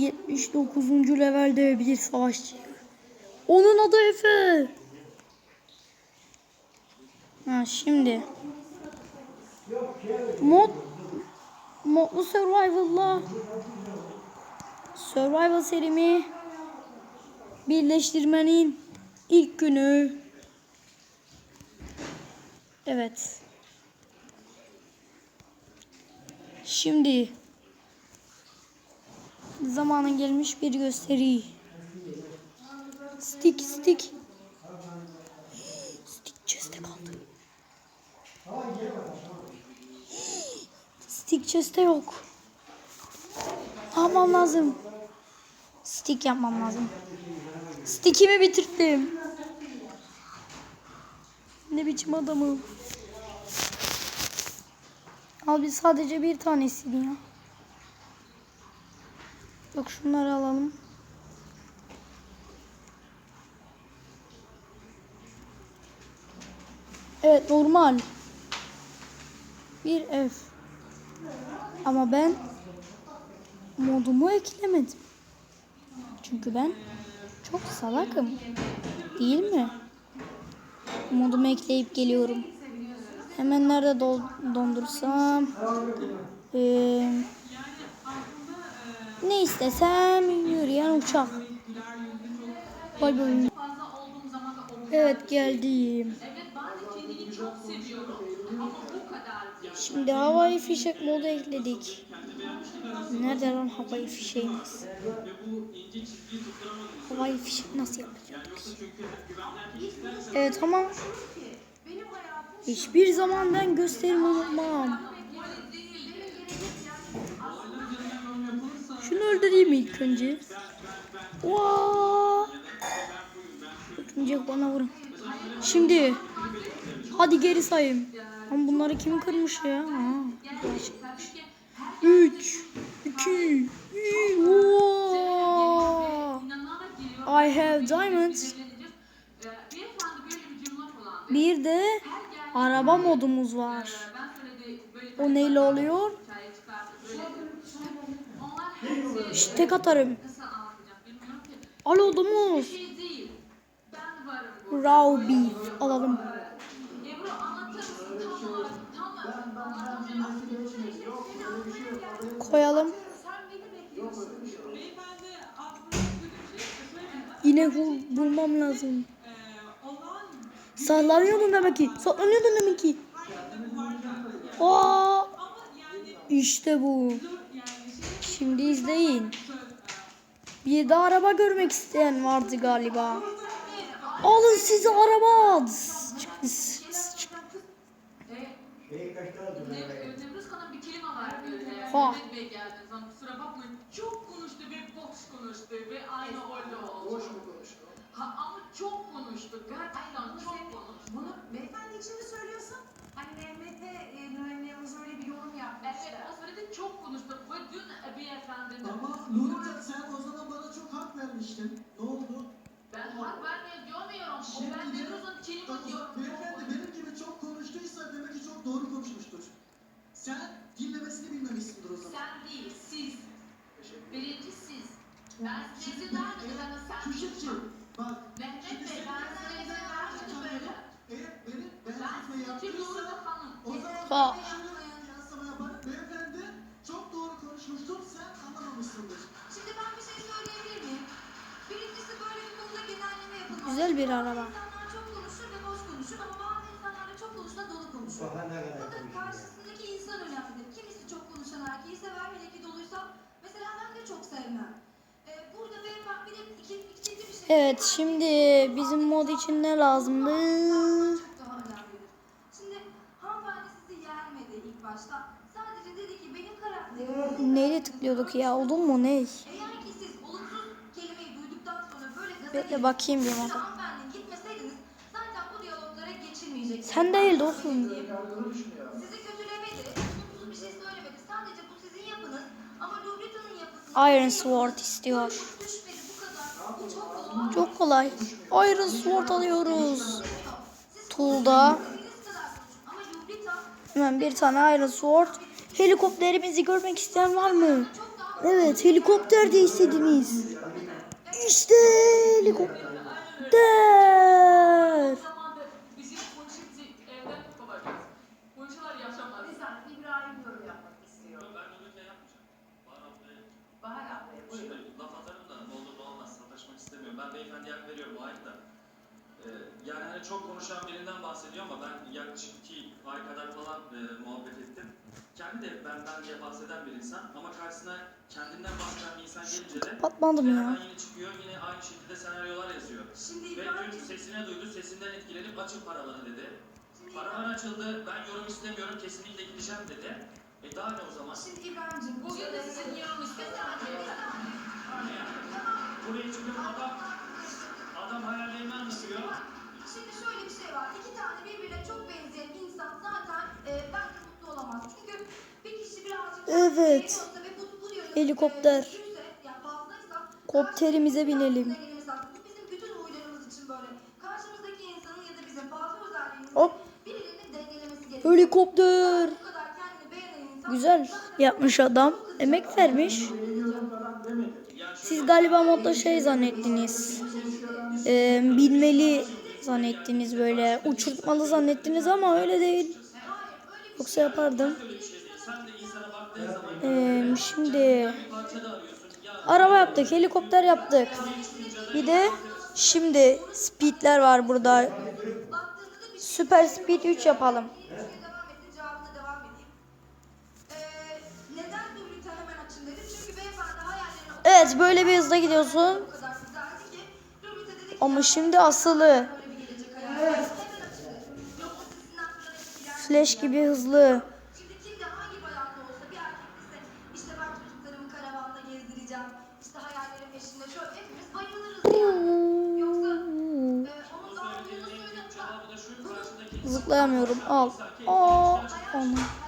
79. levelde bir savaşçı. Onun adı Efe. Ha şimdi. Mod Modlu Survival'la Survival serimi birleştirmenin ilk günü. Evet. Şimdi zamanın gelmiş bir gösteri. Stick stick. Stick chest'e kaldı. Stick chest'e yok. Yapmam lazım? Stick yapmam lazım. Stick'imi bitirdim. Ne biçim adamım. Abi sadece bir tanesiydi ya. Yok şunları alalım. Evet normal. Bir ev. Ama ben modumu eklemedim. Çünkü ben çok salakım. Değil mi? Modumu ekleyip geliyorum. Hemen nerede dol- dondursam. Ee, ne istesem yürüyen uçak. Da o Evet geldim. Şimdi havai fişek modu ekledik. Nerede lan havai fişeğimiz? Havai fişek nasıl yapıyorduk? Evet ama hiçbir zaman ben gösterimi unutmam. Şunu öldüreyim ilk önce. Vaa! Önce bana vurun. Şimdi hadi geri sayayım. Ama bunları kim kırmış ya? Ha. 3 2 1 İnanarak geliyor. I have diamonds. Bir de araba modumuz var. O neyle oluyor? Şşt, tek atarım. Alo domuz. Raw beef alalım. Koyalım. Yine bul bulmam lazım. Sallanıyordun demek ki. Sallanıyordun demek ki. Aa! İşte bu. Şimdi izleyin. Bir de araba görmek isteyen vardı galiba. Alın size araba. Ha. Çok konuştu ve boş konuştu ve aynı öyle oldu. Boş mu konuştu? Ha, ama çok konuştu. Gerçekten çok konuştu. Bunu beyefendi için mi söylüyorsun? Hani Mehmet'e e, Nurhan Yavuz öyle bir yorum yapmıştı. Evet, o söyledi çok konuştu. Ve dün beyefendinin... Ama Nurten sen o zaman bana çok hak vermiştin. Ne oldu? Ben hak vermeye diyemiyorum. O ben Nevruz'un kelime diyorum. Beyefendi benim gibi çok konuştuysa demek ki çok doğru konuşmuştur. Sen dinlemesini bilmemişsindir o zaman. Sen değil, siz. Birinci siz. Ben izin vermedim ama sen... Küçükçe bak. İnsanlar da çok konuşsa dolu konuşur. Burada karşısındaki insan önemlidir. Kimisi çok konuşan erkeği sever hele ki doluysa. Mesela ben de çok sevmem. Ee, burada beyefendi bir de iki, ikinci bir şey. Evet şimdi bizim mod için ne lazımdı? Çok daha önemlidir. Şimdi hanımefendi sizi yermedi ilk başta. Sadece dedi ki benim karakterim Neyle tıklıyorduk ya? Odun mu ne? Bekle bakayım bir moda. Sen değil dostum. Şey. Iron Sword istiyor. Çok kolay. Iron Sword alıyoruz. Tool'da hemen bir tane Iron Sword. Helikopterimizi görmek isteyen var mı? Evet helikopter de istediniz. İşte helikopter. da. Ee, yani hani çok konuşan birinden bahsediyor ama ben yaklaşık iki ay kadar falan e, muhabbet ettim. Kendi de benden diye bahseden bir insan ama karşısına kendinden bahseden bir insan gelince de Patladım ya. hemen yine çıkıyor yine aynı şekilde senaryolar yazıyor. Şimdi Ve dün İbrahim'ciğim sesine duydu, sesinden etkilenip açın paravanı dedi. Şimdi Paravan açıldı, ben yorum istemiyorum, kesinlikle gideceğim dedi. E daha ne o zaman? Şimdi İbrahim'ciğim Bugün de sizin yorum istedim. Buraya çıkıp adam, adam hayallerini anlatıyor. Şimdi şöyle bir şey var. İki tane birbirine çok benzeyen insan zaten e, bence mutlu olamaz. Çünkü bir kişi birazcık Evet. beğeniyorsa ve bu, bu Helikopter. E, yani Kopterimize binelim. Hop. Helikopter. Güzel yapmış adam. Emek vermiş. Siz galiba modda şey zannettiniz. Ee, binmeli zannettiniz böyle. Uçurtmalı zannettiniz ama öyle değil. Yoksa yapardım. Ee, şimdi araba yaptık, helikopter yaptık. Bir de şimdi speedler var burada. Süper speed 3 yapalım. Evet böyle bir hızda gidiyorsun. Ama şimdi asılı. böyle bir gelecek hayal. Hemen açın dedim. Yoksa sizin aklınıza etkiler mi? Flash gibi hızlı. Şimdi kimde hangi bayanda olsa bir erkek ise işte ben çocuklarımı karavanda gezdireceğim. İşte hayallerim peşinde. Şöyle hepimiz bayılırız yani. Yoksa e, onun daha söylediğin olduğunu en büyük söylüyorum. cevabı da şu karşıdaki Zıplayamıyorum. Al. Aa, hayal